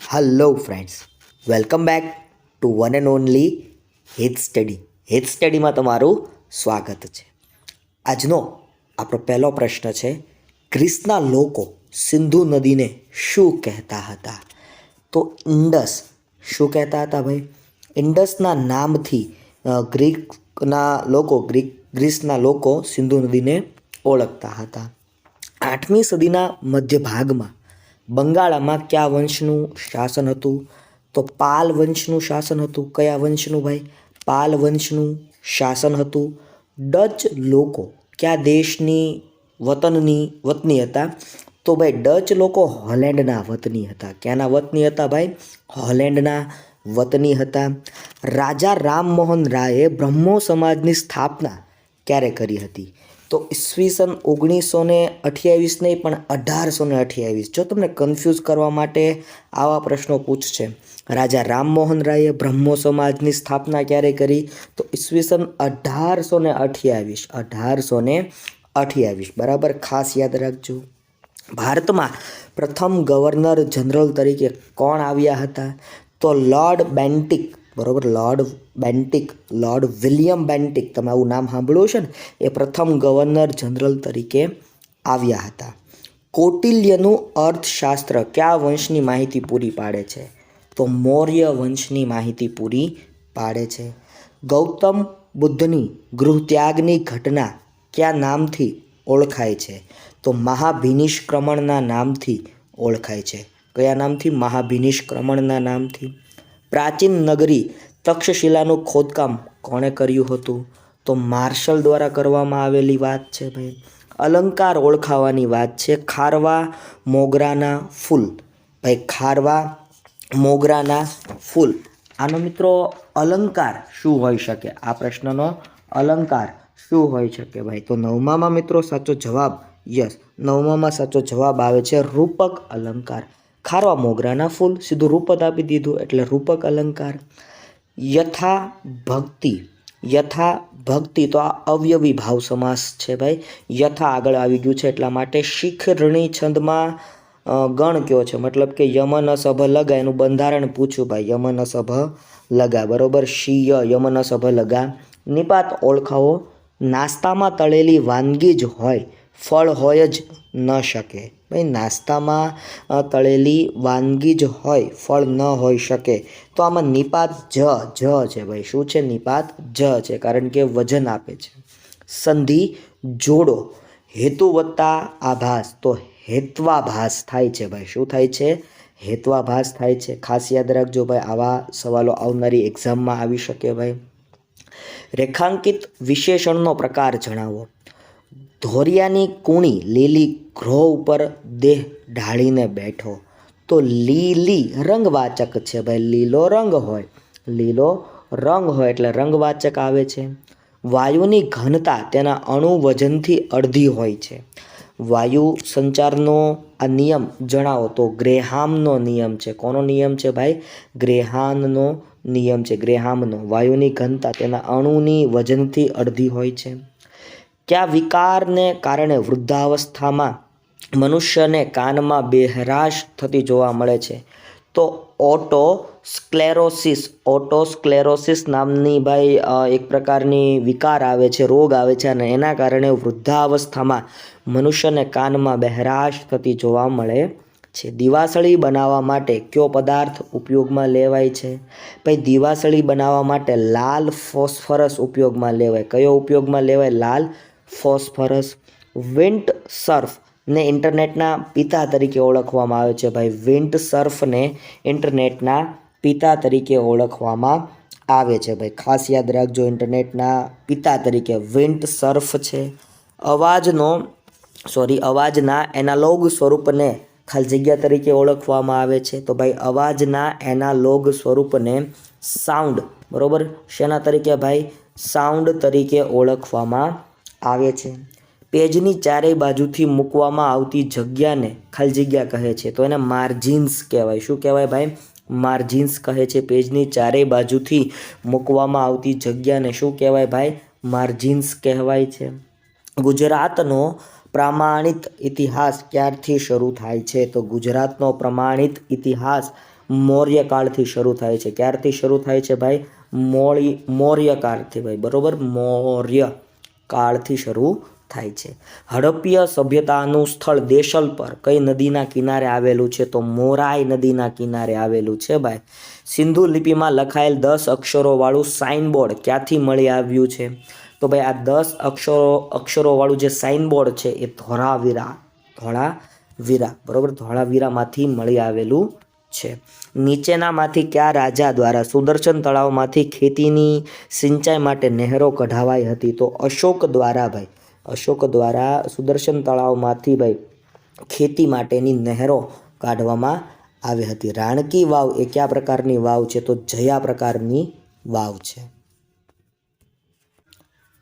Hello friends welcome back to one and only હેથ study હેથ સ્ટડીમાં તમારું સ્વાગત છે. આજનો આપણો પહેલો પ્રશ્ન છે ગ્રીસના લોકો સિંધુ નદીને શું કહેતા હતા? તો ઇન્ડસ શું કહેતા હતા ભાઈ? ઇન્ડસના નામથી ગ્રીકના લોકો, ગ્રીક, ગ્રીસના લોકો સિંધુ નદીને ઓળખતા હતા. આઠમી સદીના મધ્ય ભાગમાં બંગાળામાં કયા વંશનું શાસન હતું? તો પાલ વંશનું શાસન હતું. કયા વંશનું ભાઈ? પાલ વંશનું શાસન હતું. ડચ લોકો કયા દેશની વતનની વતની હતા? તો ભાઈ ડચ લોકો હોલેન્ડના વતની હતા. ક્યાંના વતની હતા ભાઈ? હોલેન્ડના વતની હતા. રાજા રામમોહન રાયે બ્રહ્મો સમાજની સ્થાપના ક્યારે કરી હતી? તો ઈસવીસન ઓગણીસો ને અઠ્યાવીસ નહીં, પણ અઢારસો ને અઠ્યાવીસ. જો તમને કન્ફ્યુઝ કરવા માટે આવા પ્રશ્નો પૂછશે. રાજા રામમોહન રાયે બ્રહ્મો સમાજની સ્થાપના ક્યારે કરી? તો ઈસવીસન અઢારસો ને અઠ્યાવીસ, અઢારસો ને અઠ્યાવીસ. બરાબર? ખાસ યાદ રાખજો. ભારતમાં પ્રથમ ગવર્નર જનરલ તરીકે કોણ આવ્યા હતા? તો લોર્ડ બેન્ટિક. બરોબર? Lord Bentinck Lord William Bentinck તમે આવું નામ સાંભળ્યું છે ને? એ પ્રથમ ગવર્નર જનરલ તરીકે આવ્યા હતા. કૌટિલ્યનું અર્થશાસ્ત્ર કયા વંશની માહિતી પૂરી પાડે છે? તો મૌર્ય વંશની માહિતી પૂરી પાડે છે. ગૌતમ બુદ્ધની ગૃહત્યાગની ઘટના કયા નામથી ઓળખાય છે? તો મહાભિનિષ્ક્રમણના નામથી ઓળખાય છે. કયા નામથી? મહાભિનિષ્ક્રમણના નામથી. પ્રાચીન નગરી તક્ષશિલાનું ખોદકામ કોણે કર્યું હતું? તો માર્શલ દ્વારા કરવામાં આવેલી વાત છે ભાઈ. અલંકાર ઓળખાવાની વાત છે. ખારવા મોગરાના ફૂલ. ભાઈ, ખારવા મોગરાના ફૂલ. આનો મિત્રો અલંકાર શું હોઈ શકે? આ પ્રશ્નનો અલંકાર શું હોઈ શકે ભાઈ? તો નવમામાં મિત્રો સાચો જવાબ, યસ, નવમામાં સાચો જવાબ આવે છે રૂપક અલંકાર. ખારવા મોગરાના ફૂલ, સીધું રૂપક આપી દીધું એટલે રૂપક અલંકાર. યથા ભક્તિ યથા ભક્તિ તો આ અવયવી ભાવ સમાસ છે ભાઈ. યથા આગળ આવી ગયું છે એટલા માટે શિખરણી છંદમાં ગણ કયો છે? મતલબ કે યમન સભ લગા એનું બંધારણ પૂછ્યું ભાઈ યમન સભ લગા બરોબર? શિય યમન સભ લગા નિપાત ઓળખાવો, નાસ્તામાં તળેલી વાનગી જ હોય ફળ હોય જ ન શકે. ભાઈ, નાસ્તામાં તળેલી વાનગી જ હોય, ફળ ન હોઈ શકે, તો આમાં નિપાત જ જ છે ભાઈ. શું છે નિપાત? જ છે, કારણ કે વજન આપે છે. સંધિ જોડો હેતુ વત્તા આભાસ, તો હેત્વાભાસ થાય છે ભાઈ. શું થાય છે? હેત્વાભાસ થાય છે. ખાસ યાદ રાખજો ભાઈ, આવા સવાલો આવનારી એક્ઝામમાં આવી શકે ભાઈ. રેખાંકિત વિશેષણનો પ્રકાર જણાવો. ધોરિયાની કુણી લીલી ગ્રહ ઉપર દેહ ઢાળીને બેઠો. તો લીલી રંગવાચક છે ભાઈ, લીલો રંગ હોય. લીલો રંગ હોય એટલે રંગવાચક આવે છે. વાયુની ઘનતા તેના અણુ વજનથી અડધી હોય છે. વાયુ સંચારનો આ નિયમ જણાવો તો ગ્રેહામનો નિયમ છે. કોનો નિયમ છે ભાઈ? ગ્રેહાનનો નિયમ છે, ગ્રેહામનો. વાયુની ઘનતા તેના અણુની વજનથી અડધી હોય છે. કયા વિકારને કારણે વૃદ્ધાવસ્થામાં મનુષ્યને કાનમાં બેહરાશ થતી જોવા મળે છે. તો ઓટો સ્ક્લેરોસિસ ઓટો સ્ક્લેરોસિસ નામની ભાઈ એક પ્રકારની વિકાર આવે છે, રોગ આવે છે અને એના કારણે વૃદ્ધાવસ્થામાં મનુષ્યને કાનમાં બહેરાશ થતી જોવા મળે છે. દિવાસળી બનાવવા માટે કયો પદાર્થ ઉપયોગમાં લેવાય છે? ભાઈ, દિવાસળી બનાવવા માટે લાલ ફોસ્ફરસ ઉપયોગમાં લેવાય. કયો ઉપયોગમાં લેવાય? લાલ ફોસ્ફરસ વિન્ટ સર્ફ ને ઇન્ટરનેટના પિતા તરીકે ઓળખવામાં આવે છે. ભાઈ, વિન્ટ સર્ફને ઇન્ટરનેટના પિતા તરીકે ઓળખવામાં આવે છે. ભાઈ, ખાસ યાદ રાખજો, ઇન્ટરનેટના પિતા તરીકે વિન્ટ સર્ફ છે. અવાજનો, સોરી, અવાજના એનાલોગ સ્વરૂપને ખાલી જગ્યા તરીકે ઓળખવામાં આવે છે. તો ભાઈ, અવાજના એનાલોગ સ્વરૂપને સાઉન્ડ, બરાબર? શેના તરીકે ભાઈ? સાઉન્ડ તરીકે ઓળખવામાં આવે છે. પેજની ચારેય બાજુથી મૂકવામાં આવતી જગ્યાને ખાલી જગ્યા કહે છે. તો એને માર્જિન્સ કહેવાય. શું કહેવાય ભાઈ? માર્જિન્સ કહે છે. પેજની ચારેય બાજુથી મૂકવામાં આવતી જગ્યાને શું કહેવાય ભાઈ? માર્જિન્સ કહેવાય છે. ગુજરાતનો પ્રમાણિત ઇતિહાસ ક્યારથી શરૂ થાય છે? તો ગુજરાતનો પ્રમાણિત ઇતિહાસ મૌર્યકાળથી શરૂ થાય છે. ક્યારથી શરૂ થાય છે ભાઈ? મૌર્ય કાળથી ભાઈ. બરાબર? મૌર્ય. કાળથી શરૂ થાય છે. હડપ્પીય સભ્યતાનું સ્થળ દેશલ પર, કઈ નદીના કિનારે આવેલું છે તો મોરાઈ નદીના કિનારે આવેલું છે ભાઈ. સિંધુ લિપિમાં લખાયેલ દસ અક્ષરોવાળું સાઇનબોર્ડ ક્યાંથી મળી આવ્યું છે? તો ભાઈ આ દસ અક્ષરો, અક્ષરોવાળું જે સાઇનબોર્ડ છે એ ધોળાવીરા ધોળાવીરા, બરાબર? ધોળાવીરામાંથી મળી આવેલું છે. નીચેનામાંથી કયા રાજા દ્વારા સુદર્શન તળાવમાંથી ખેતીની સિંચાઈ માટે નહેરો કઢાવાઈ હતી? તો અશોક દ્વારા ભાઈ, અશોક દ્વારા સુદર્શન તળાવમાંથી ભાઈ ખેતી માટેની નહેરો કાઢવામાં આવી હતી. રાણકી વાવ એ કયા પ્રકારની વાવ છે? તો જયા પ્રકારની વાવ છે.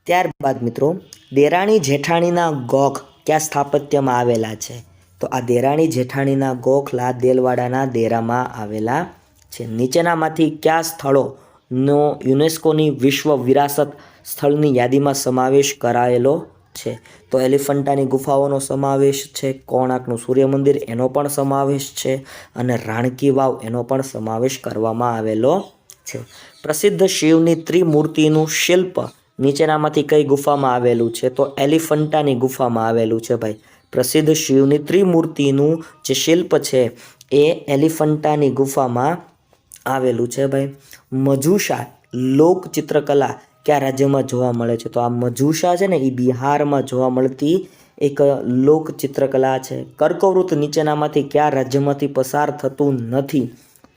ત્યારબાદ મિત્રો, દેરાણી જેઠાણીના ગોખ કયા સ્થાપત્યમાં આવેલા છે? તો આ દેરાણી જેઠાણીના ગોખલા દેલવાડાના દેરામાં આવેલા છે. નીચેનામાંથી કયા સ્થળોનો યુનેસ્કોની વિશ્વ વિરાસત સ્થળની યાદીમાં સમાવેશ કરાયેલો છે? તો એલિફન્ટાની ગુફાઓનો સમાવેશ છે કોણાકનું સૂર્ય મંદિર એનો પણ સમાવેશ છે અને રાણકી વાવ એનો પણ સમાવેશ કરવામાં આવેલો છે. પ્રસિદ્ધ શિવની ત્રિમૂર્તિનું શિલ્પ નીચેનામાંથી કઈ ગુફામાં આવેલું છે? તો એલિફન્ટાની ગુફામાં આવેલું છે ભાઈ. પ્રસિદ્ધ શિવની ત્રિમૂર્તિનું જે શિલ્પ છે એ એલિફન્ટાની ગુફામાં આવેલું છે ભાઈ. મજુષા લોક ચિત્રકલા કયા રાજ્યમાં જોવા મળે છે? તો આ મજુષા છે ને એ બિહારમાં જોવા મળતી એક લોક ચિત્રકલા છે. કર્કવૃત નીચેનામાંથી કયા રાજ્યમાંથી પસાર થતું નથી?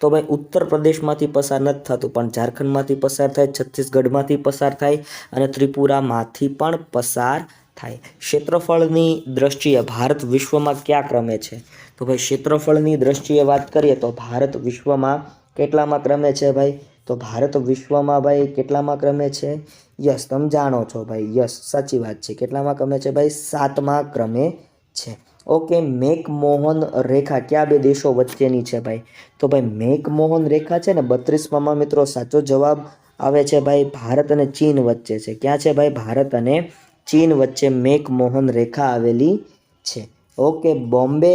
તો ભાઈ ઉત્તર પ્રદેશમાંથી પસાર નથી થતું, પણ ઝારખંડમાંથી પસાર થાય, છત્તીસગઢમાંથી પસાર થાય અને ત્રિપુરામાંથી પણ પસાર થાય. ક્ષેત્રફળની દ્રષ્ટિએ ભારત વિશ્વમાં કયા ક્રમે છે? તો ભાઈ, ક્ષેત્રફળની દ્રષ્ટિએ વાત કરીએ તો ભારત વિશ્વમાં કેટલામાં ક્રમે છે ભાઈ? તો ભારત વિશ્વમાં ભાઈ કેટલામાં ક્રમે છે? યસ, તમે જાણો છો ભાઈ, યસ, સાચી વાત છે. કેટલામાં ક્રમે છે ભાઈ? સાતમા ક્રમે છે. ઓકે મેકમોહન રેખા કયા બે દેશો વચ્ચેની છે ભાઈ? તો ભાઈ મેકમોહન રેખા છે ને, બત્રીસમાં મિત્રો સાચો જવાબ આવે છે ભાઈ, ભારત અને ચીન વચ્ચે છે. ક્યાં છે ભાઈ? ભારત અને ચીન વચ્ચે મેકમોહન રેખા આવેલી છે. Okay, Bombay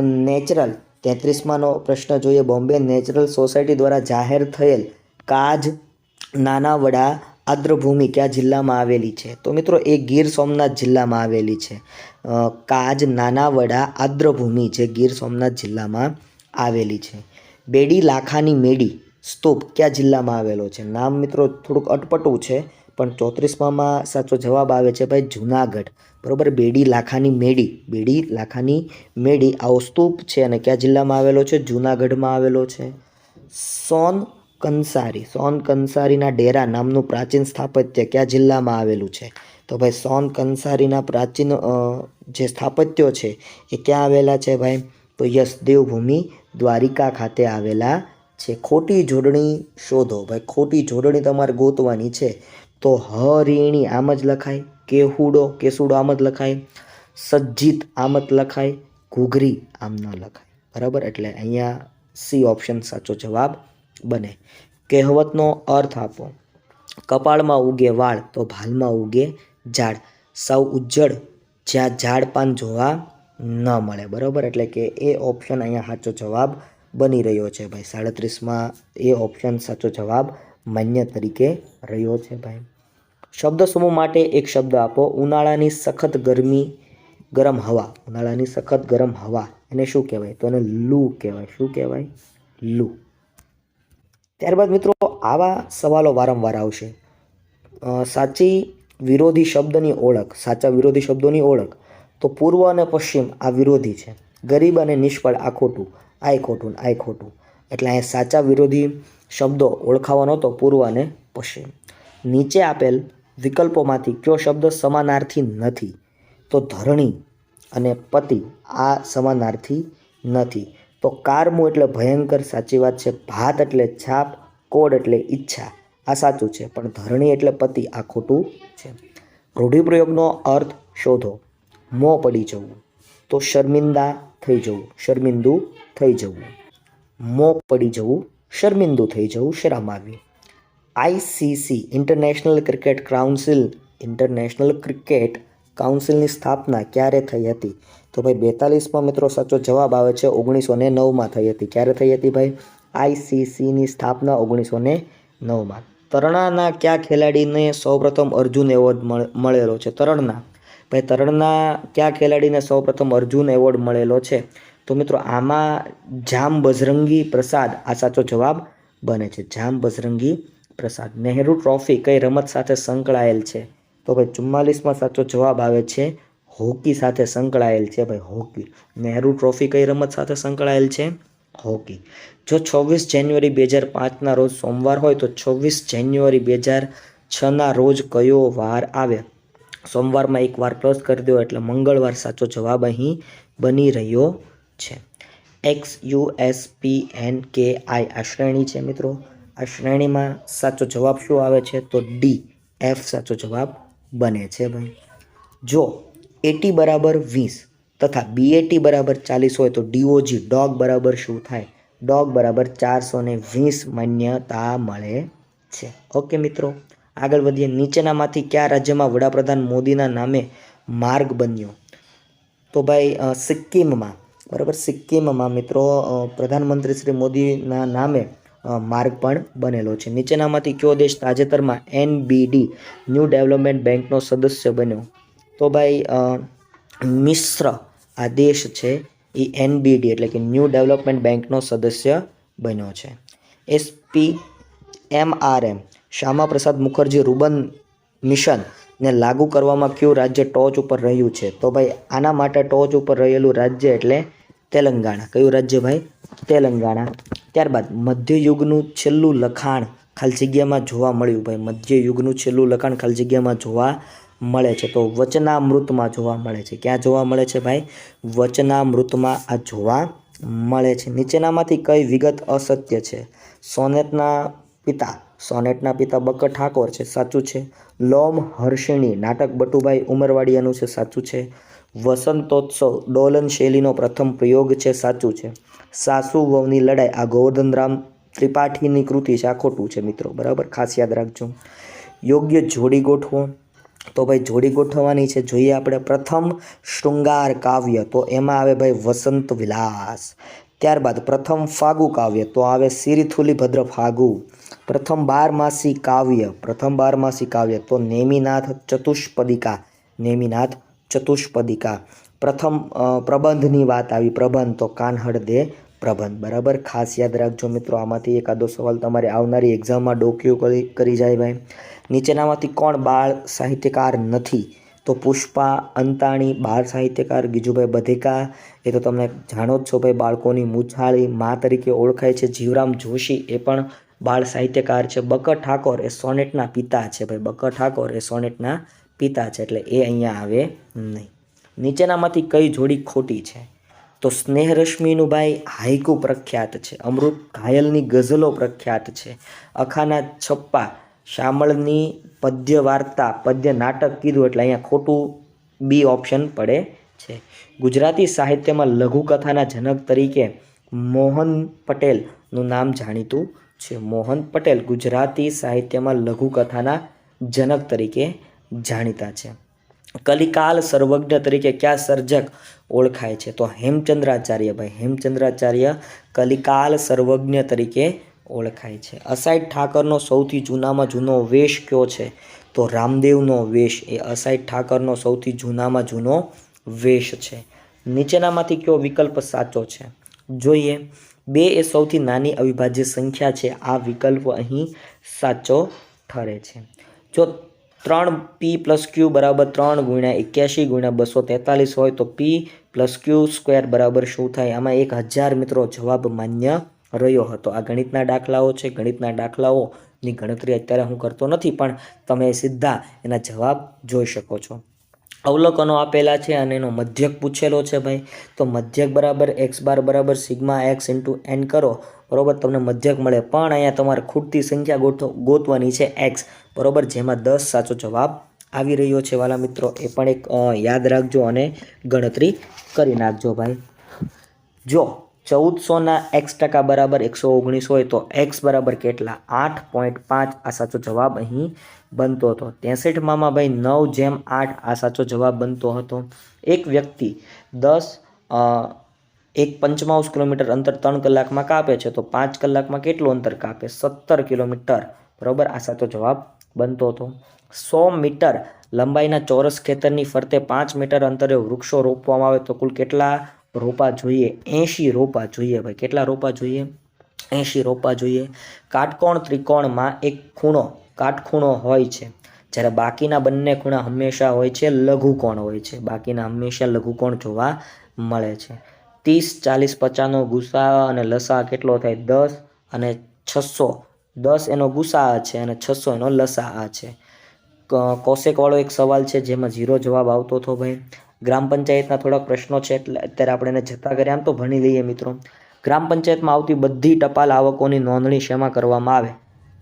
natural. તેત્રીસમાંનો પ્રશ્ન જોઈએ. બોમ્બે નેચરલ સોસાયટી દ્વારા જાહેર થયેલ કાજ નાનાવડા આદ્રભૂમિ કયા જિલ્લામાં આવેલી છે? તો મિત્રો, એ ગીર સોમનાથ જિલ્લામાં આવેલી છે. કાજ કાજ નાનાવડા આદ્રભૂમિ જે ગીર સોમનાથ જિલ્લામાં આવેલી છે. બેડી લાખાની મેડી સ્તૂપ કયા જિલ્લામાં આવેલો છે? નામ મિત્રો થોડુંક અટપટું છે. પણ ચોત્રીસમાં સાચો જવાબ આવે છે ભાઈ જુનાગઢ. બરાબર? બેડી લાખાની મેડી બેડી લાખાની મેડી આવો સ્તૂપ છે અને કયા જિલ્લામાં આવેલો છે? જુનાગઢમાં આવેલો છે. સોન કંસારી. સોન કંસારીના ડેરા નામનું પ્રાચીન સ્થાપત્ય કયા જિલ્લામાં આવેલું છે? તો ભાઈ સોન કંસારીના પ્રાચીન જે સ્થાપત્યો છે એ ક્યાં આવેલા છે ભાઈ? તો યસ દેવભૂમિ દ્વારિકા ખાતે આવેલા છે. ખોટી જોડણી શોધો. ભાઈ ખોટી જોડણી તમારે ગોતવાની છે. તો હરિણી આમ જ લખાય કેહુડો કેસુડો આમ જ લખાય, સજ્જિત આમ જ લખાય, ઘૂઘરી આમ ન લખાય. બરાબર? એટલે અહીંયા સી ઓપ્શન સાચો જવાબ બને. કહેવતનો અર્થ આપો. કપાળમાં ઉગે વાળ તો ભાલમાં ઉગે ઝાડ. સૌ ઉજ્જડ જ્યાં ઝાડ પાન જોવા ન મળે. બરાબર? એટલે કે એ ઓપ્શન અહીંયા સાચો જવાબ બની રહ્યો છે ભાઈ. સાડત્રીસમાં એ ઓપ્શન સાચો જવાબ માન્ય તરીકે રહ્યો છે ભાઈ. શબ્દ સમૂહ માટે એક શબ્દ આપો. ઉનાળાની સખત ગરમી, ગરમ હવા. ઉનાળાની સખત ગરમ હવા. એને શું કહેવાય? તો એને લૂ કહેવાય. શું કહેવાય? લૂ. ત્યારબાદ મિત્રો, આવા સવાલો વારંવાર આવશે. સાચી વિરોધી શબ્દની ઓળખ, સાચા વિરોધી શબ્દોની ઓળખ, તો પૂર્વ અને પશ્ચિમ આ વિરોધી છે. ગરીબ અને નિષ્ફળ આ ખોટું આ ખોટું આય ખોટું. એટલે અહીંયા સાચા વિરોધી શબ્દો ઓળખાવાનો તો પૂર્વ અને પશ્ચિમ. નીચે આપેલ વિકલ્પોમાંથી કયો શબ્દ સમાનાર્થી નથી? તો ધરણી અને પતિ આ સમાનાર્થી નથી. તો કારમું એટલે ભયંકર, સાચી વાત છે. ભાત એટલે છાપ, કોડ એટલે ઈચ્છા. આ સાચું છે, પણ ધરણી એટલે પતિ આ ખોટું છે. રૂઢિપ્રયોગનો અર્થ શોધો. મોં પડી જવું. તો શર્મિંદા થઈ જવું. શર્મિંદુ થઈ જવું. મોં પડી જવું, શર્મિંદુ થઈ જવું, શરમ આવી. ICC International Cricket Council International Cricket કાઉન્સિલની સ્થાપના ક્યારે થઈ હતી? તો ભાઈ બેતાલીસમાં મિત્રો સાચો જવાબ આવે છે ઓગણીસો ને નવમાં થઈ હતી. ક્યારે થઈ હતી ભાઈ? આઈસીસીની સ્થાપના ઓગણીસો ને નવમાં તરણાના કયા ખેલાડીને સૌપ્રથમ અર્જુન એવોર્ડ મળ- મળેલો છે? તરણના. ભાઈ તરણના કયા ખેલાડીને સૌપ્રથમ અર્જુન એવોર્ડ મળેલો છે? તો મિત્રો, આમાં જામ બજરંગી પ્રસાદ, આ સાચો જવાબ બને છે. જામ બજરંગી પ્રસાદ. નહેરુ ટ્રોફી કઈ રમત સાથે સંકળાયેલ છે? તો ભાઈ, ચુમ્માલીસમાં સાચો જવાબ આવે છે, હોકી સાથે સંકળાયેલ છે ભાઈ, હોકી. નહેરુ ટ્રોફી કઈ રમત સાથે સંકળાયેલ છે? હોકી. જો છવ્વીસ જાન્યુઆરી બે હજાર પાંચના રોજ સોમવાર હોય, તો છવ્વીસ જાન્યુઆરી બે હજાર છના રોજ કયો વાર આવે? સોમવારમાં એક વાર પ્લસ કરી દો, એટલે મંગળવાર સાચો જવાબ અહીં બની રહ્યો છે. X U S P N K I આ શ્રેણી છે મિત્રો. આ શ્રેણીમાં સાચો જવાબ શું આવે છે? તો ડી એફ સાચો જવાબ બને છે ભાઈ. જો એટી બરાબર વીસ તથા બીએટી બરાબર ચાલીસ હોય તો ડીઓજી ડોગ બરાબર શું થાય? ડોગ બરાબર ચારસો ને વીસ માન્યતા મળે છે. ઓકે મિત્રો, આગળ વધીએ. નીચેનામાંથી કયા રાજ્યમાં વડાપ્રધાન મોદીના નામે માર્ગ બન્યો? તો ભાઈ સિક્કિમમાં બરાબર, સિક્કિમમાં મિત્રો પ્રધાનમંત્રી શ્રી મોદીના નામે માર્ગ પણ બનેલો છે. નીચેનામાંથી કયો દેશ તાજેતરમાં એનબીડી, ન્યૂ ડેવલપમેન્ટ બેંકનો સદસ્ય બન્યો? તો ભાઈ મિશ્ર આ દેશ છે એ એનબીડી એટલે કે ન્યૂ ડેવલપમેન્ટ બેંકનો સદસ્ય બન્યો છે. SP MRM Shyamaprasad Mukherjee Rurban Mission ને લાગુ કરવામાં કયું રાજ્ય ટોચ ઉપર રહ્યું છે? તો ભાઈ, આના માટે ટોચ ઉપર રહેલું રાજ્ય એટલે તેલંગાણા. કયું રાજ્ય ભાઈ? તેલંગાણા. ત્યારબાદ મધ્યયુગનું છેલ્લું લખાણ ખાલી જગ્યામાં જોવા મળ્યું ભાઈ. મધ્યયુગનું છેલ્લું લખાણ ખાલી જગ્યામાં જોવા મળે છે. તો વચનામૃતમાં જોવા મળે છે. ક્યાં જોવા મળે છે ભાઈ? વચનામૃતમાં આ જોવા મળે છે. નીચેનામાંથી કઈ વિગત અસત્ય છે? સોનેટના પિતા સોનેટના પિતા બકર ઠાકોર છે. સાચું છે? લોમ હર્ષિણી, નાટક બટુભાઈ ઉમરવાડિયાનું છે. સાચું છે? વસંતોત્સવ ડોલન શૈલીનો પ્રથમ પ્રયોગ છે, સાચું છે. સાસુ વહુની લડાઈ આ ગોવર્ધનરામ ત્રિપાઠીની કૃતિ છે આ ખોટું છે, મિત્રો. બરાબર? ખાસ યાદ રાખજો. યોગ્ય જોડી ગોઠવો. તો ભાઈ, જોડી ગોઠવવાની છે. જોઈએ આપણે પ્રથમ શૃંગાર કાવ્ય. તો એમાં આવે ભાઈ, વસંત વિલાસ. ત્યારબાદ પ્રથમ ફાગુ કાવ્ય. તો આવે સિરિથુલી ભદ્ર ફાગુ. પ્રથમ બારમાસી કાવ્ય. પ્રથમ બારમાસી કાવ્ય. તો નેમિનાથ ચતુષ્પદિકા. નેમિનાથ ચતુષ્પદિકા. પ્રથમ પ્રબંધની વાત આવી. પ્રબંધ તો કાનહડ દે પ્રબંધ. બરાબર? ખાસ યાદ રાખજો મિત્રો, આમાંથી એકાદો સવાલ તમારે આવનારી એક્ઝામમાં ડોક્યુ કરી જાય ભાઈ. નીચેનામાંથી કોણ બાળ સાહિત્યકાર નથી? તો પુષ્પા, અંતાણી, બાળ સાહિત્યકાર, ગીજુભાઈ બધેકા. એ તો તમને જાણો જ છો ભાઈ, બાળકોની મૂછાળી મા તરીકે ઓળખાય છે. જીવરામ જોશી એ પણ બાળ સાહિત્યકાર છે. બકર ઠાકોર એ સોનેટના પિતા છે ભાઈ. બકર ઠાકોર એ સોનેટના પિતા છે એટલે એ અહીંયા આવે નહીં. નીચેનામાંથી કઈ જોડી ખોટી છે? તો સ્નેહરશ્મિનું ભાઈ હાઈકુ પ્રખ્યાત છે. અમૃત ઘાયલની ગઝલો પ્રખ્યાત છે. અખાના છપ્પા, શામળની પદ્ય વાર્તા પદ્ય નાટક કીધું એટલે અહીંયા ખોટું બી ઓપ્શન પડે છે. ગુજરાતી સાહિત્યમાં લઘુકથાના જનક તરીકે મોહન પટેલનું નામ જાણીતું છે. મોહન પટેલ ગુજરાતી સાહિત્યમાં લઘુકથાના જનક તરીકે જાણીતા છે. કલિકાલ સર્વજ્ઞ તરીકે કયા સર્જક ઓળખાય છે? તો હેમચંદ્રાચાર્ય, ભાઈ હેમચંદ્રાચાર્ય કલિકાલ સર્વજ્ઞ તરીકે ઓળખાય છે. અસાઈડ ઠાકરનો સૌથી જૂનામાં જૂનો વેશ કયો છે? તો રામદેવનો વેશ. એ અસાઈડ ઠાકરનો સૌથી જૂનામાં જૂનો વેશ છે. નીચેનામાંથી કયો વિકલ્પ સાચો છે? જોઈએ. બે એ સૌથી નાની અવિભાજ્ય સંખ્યા છે. આ વિકલ્પ અહીં સાચો ઠરે છે. જો ત્રણ પી પ્લસ ક્યુ બરાબર ત્રણ ગુણ્યા એક્યાસી ગુણ્યા બસો તેતાલીસ હોય તો પી પ્લસ ક્યુ સ્ક્વેર બરાબર શું થાય? આમાં એક હજાર મિત્રો જવાબ માન્ય રહ્યો હતો. આ ગણિતના દાખલાઓ છે. ગણિતના દાખલાઓની ગણતરી અત્યારે હું કરતો નથી, પણ તમે સીધા એના જવાબ જોઈ શકો છો. અવલોકનો આપેલા છે અને એનો મધ્યક પૂછેલો છે ભાઈ. તો મધ્યક બરાબર એક્સ બાર બરાબર સિગ્મા એક્સ ઇન્ટુ એન કરો. બરાબર? તમને મધ્યક મળે. પણ અહીંયા તમારે ખૂટતી સંખ્યા ગોઠવ, ગોતવાની છે એક્સ બરાબર? જેમાં દસ સાચો જવાબ આવી રહ્યો છે. વાલા મિત્રો, એ પણ એક યાદ રાખજો અને ગણતરી કરી નાખજો ભાઈ. જો ચૌદસોના એક્સ ટકા બરાબર એકસો ઓગણીસ હોય તો એક્સ બરાબર કેટલા? આઠ પોઈન્ટ પાંચ આ સાચો જવાબ અહીં બનતો હતો. ત્રેસઠ મામાભાઈ નવ જેમ આઠ આ સાચો જવાબ બનતો હતો. એક વ્યક્તિ દસ એક પંચમાંશ કિલોમીટર અંતર ત્રણ કલાકમાં કાપે છે તો પાંચ કલાકમાં કેટલું અંતર કાપે? સત્તર કિલોમીટર. બરાબર? આ સાચો જવાબ બનતો હતો. સો મીટર લંબાઈના ચોરસ ખેતરની ફરતે પાંચ મીટર અંતરે વૃક્ષો રોપવામાં આવે તો કુલ કેટલા? રોપા જોઈએ? એંશી રોપા જોઈએ ભાઈ. કેટલા રોપા જોઈએ? એંશી રોપા જોઈએ. કાટકોણ ત્રિકોણમાં એક ખૂણો, કાટખૂણો હોય છે. જ્યારે બાકીના બંને ખૂણા હંમેશા હોય છે, લઘુકોણ હોય છે. બાકીના હંમેશા લઘુકોણ જોવા મળે છે. ત્રીસ, ચાલીસ, પચાસનો ગુસા અને લસા કેટલો થાય? દસ અને છસો. દસ એનો ગુસા છે અને છસો એનો લસા છે. કોશેકવાળો એક સવાલ છે જેમાં ઝીરો જવાબ આવતો હતો ભાઈ. ગ્રામ પંચાયતના થોડાક પ્રશ્નો છે એટલે અત્યારે આપણે એને જતા કર્યા આમ તો ભણી લઈએ મિત્રો. ગ્રામ પંચાયતમાં આવતી બધી ટપાલ આવકોની નોંધણી શેમાં કરવામાં આવે?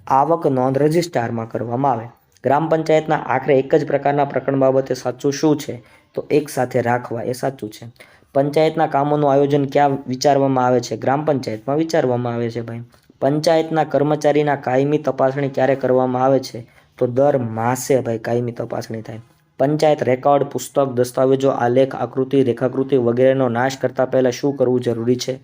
આવક નોંધ રજિસ્ટ્રારમાં કરવામાં આવે. ગ્રામ પંચાયતના આખરે એક જ પ્રકારના પ્રકરણ બાબતે સાચું શું છે? તો એક સાથે રાખવા એ સાચું છે. પંચાયતના કામોનું આયોજન ક્યાં વિચારવામાં આવે છે? ગ્રામ પંચાયતમાં વિચારવામાં આવે છે ભાઈ. પંચાયતના કર્મચારીના કાયમી તપાસણી ક્યારે કરવામાં આવે છે? તો દર માસે ભાઈ કાયમી તપાસણી થાય. પંચાયત રેકોર્ડ, પુસ્તક, દસ્તાવેજો, આલેખ, આકૃતિ, રેખાકૃતિ વગેરેનો નાશ કરતાં પહેલાં શું કરવું જરૂરી છે?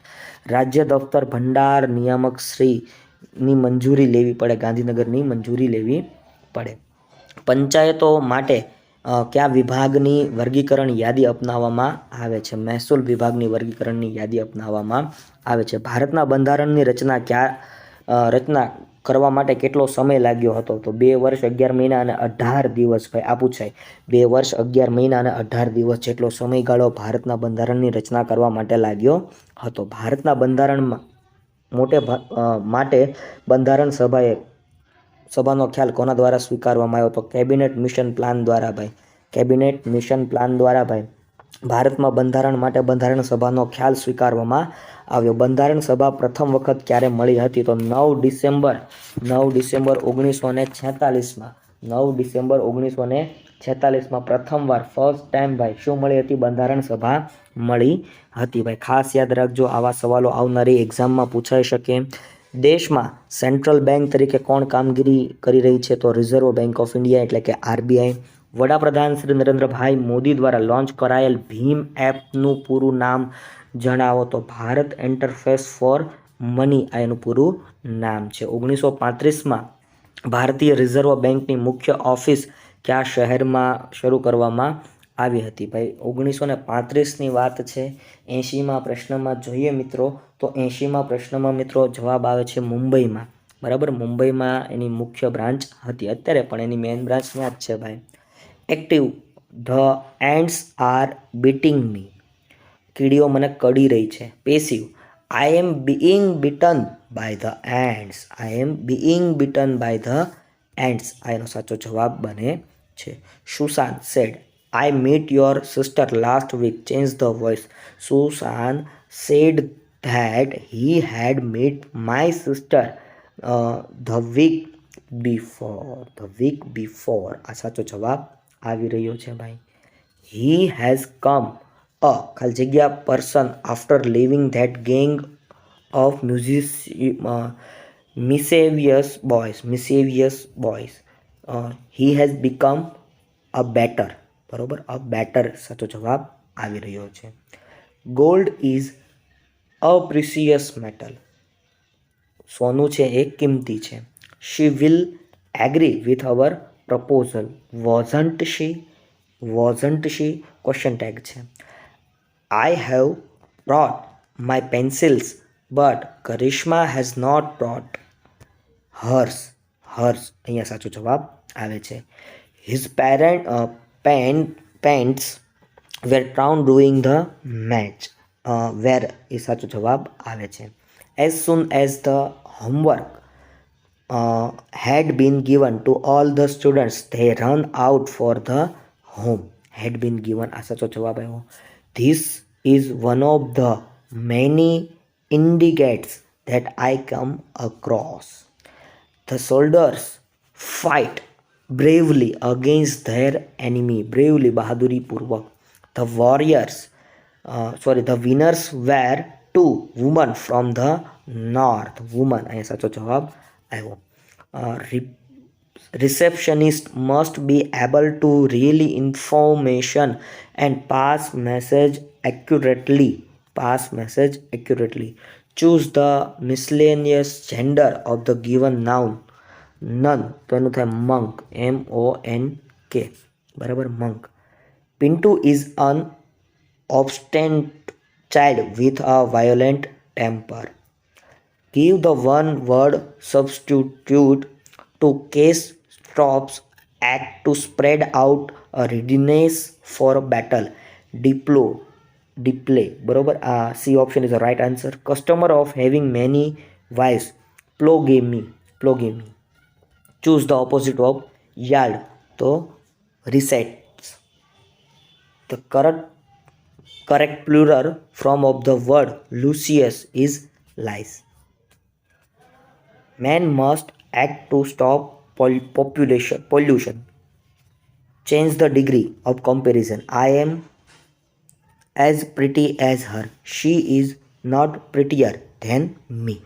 રાજ્ય દફતર ભંડાર નિયામક શ્રીની મંજૂરી લેવી પડે, ગાંધીનગરની મંજૂરી લેવી પડે. પંચાયતો માટે કયા વિભાગની વર્ગીકરણ યાદી અપનાવવામાં આવે છે? મહેસૂલ વિભાગની વર્ગીકરણની યાદી અપનાવવામાં આવે છે. ભારતના બંધારણની રચના ક્યાં રચના કરવા માટે કેટલો સમય લાગ્યો હતો? તો બે વર્ષ અગિયાર મહિના અને અઢાર દિવસ ભાઈ, આ પૂછાય. બે વર્ષ અગિયાર મહિના અને અઢાર દિવસ જેટલો સમયગાળો ભારતના બંધારણની રચના કરવા માટે લાગ્યો હતો. ભારતના બંધારણમાં મોટે માટે બંધારણ સભાએ, સભાનો ખ્યાલ કોના દ્વારા સ્વીકારવામાં આવ્યો? તો કેબિનેટ મિશન પ્લાન દ્વારા ભાઈ, કેબિનેટ મિશન પ્લાન દ્વારા ભાઈ, ભારતમાં બંધારણ માટે બંધારણ સભાનો ખ્યાલ સ્વીકારવામાં આવ્યો. બંધારણ સભા પ્રથમ વખત ક્યારે મળી હતી તો નવ ડિસેમ્બર નવ ડિસેમ્બર ઓગણીસો ને છેતાલીસમાં. નવ ડિસેમ્બર ઓગણીસો ને છેતાલીસમાં પ્રથમવાર ફર્સ્ટ ટાઈમ ભાઈ, શું મળી હતી? બંધારણ સભા મળી હતી. ભાઈ, ખાસ યાદ રાખજો, આવા સવાલો આવનારી એક્ઝામમાં પૂછાઈ શકે. દેશમાં સેન્ટ્રલ બેંક તરીકે કોણ કામગીરી કરી રહી છે? તો રિઝર્વ બેંક ઓફ ઇન્ડિયા એટલે કે આરબીઆઈ વડાપ્રધાન શ્રી નરેન્દ્રભાઈ મોદી દ્વારા લોન્ચ કરાયેલ ભીમ એપનું પૂરું નામ જણાવો તો ભારત એન્ટરફેસ ફોર મની આ એનું પૂરું નામ છે. ઓગણીસો પાંત્રીસમાં ભારતીય રિઝર્વ બેંકની મુખ્ય ઓફિસ કયા શહેરમાં શરૂ કરવામાં આવી હતી? ભાઈ, ઓગણીસો ને પાંત્રીસની વાત છે. એંશીમાં પ્રશ્નમાં જોઈએ મિત્રો, તો એંશીમાં પ્રશ્નમાં મિત્રો જવાબ આવે છે મુંબઈમાં. બરાબર? મુંબઈમાં એની મુખ્ય બ્રાન્ચ હતી. અત્યારે પણ એની મેઇન બ્રાન્ચ ત્યાં જ છે ભાઈ. Active the ants are beating me કીડીઓ મને કડી રહી છે. Passive I am being beaten by the ants I am being beaten by the ants આ એનો સાચો જવાબ બને છે. Sushant said I meet your sister last week change the voice Sushant said that he had met my sister the week before the week before આ સાચો જવાબ આવી રહ્યો છે ભાઈ. He has come. A ખાલી જગ્યા leaving that gang of music uh, mischievous boys mischievous boys uh, he has become a better બરોબર a better સાચો જવાબ આવી રહ્યો છે gold is a precious metal સોનું છે એ કિંમતી છે she will agree with our proposal wasn't she wasn't she question tag છે I have brought my pencils but Karishma has not brought hers hers અહીંયા સાચો જવાબ આવે છે. His parent pen pants were torn doing the match were એ સાચો જવાબ આવે છે. As soon as the homework had been given to all the students they run out for the home had been given આ સાચો જવાબ આવ્યો. This is one of the many indicates that i come across the soldiers fight bravely against their enemy bravely બહાદુરી પૂર્વક the warriors uh, sorry the winners were two woman from the north woman અહીંયા સાચો જવાબ આવ્યો Receptionist must be able to relay information and pass message accurately pass message accurately choose the miscellaneous gender of the given noun nun તો એનું થાય monk M O N K બરાબર monk Pintu is an obstinate child with a violent temper. Give the one word substitute to case stops act to spread out a readiness for battle. Deploy. Display. બરોબર આ C option is the right answer customer of having many wives polygamy polygamy choose the opposite of yard તો resets the current correct plural form of the word Lucius is lies. Man must act to stop pol- population pollution. Change the degree of comparison. I am as pretty as her. She is not prettier than me.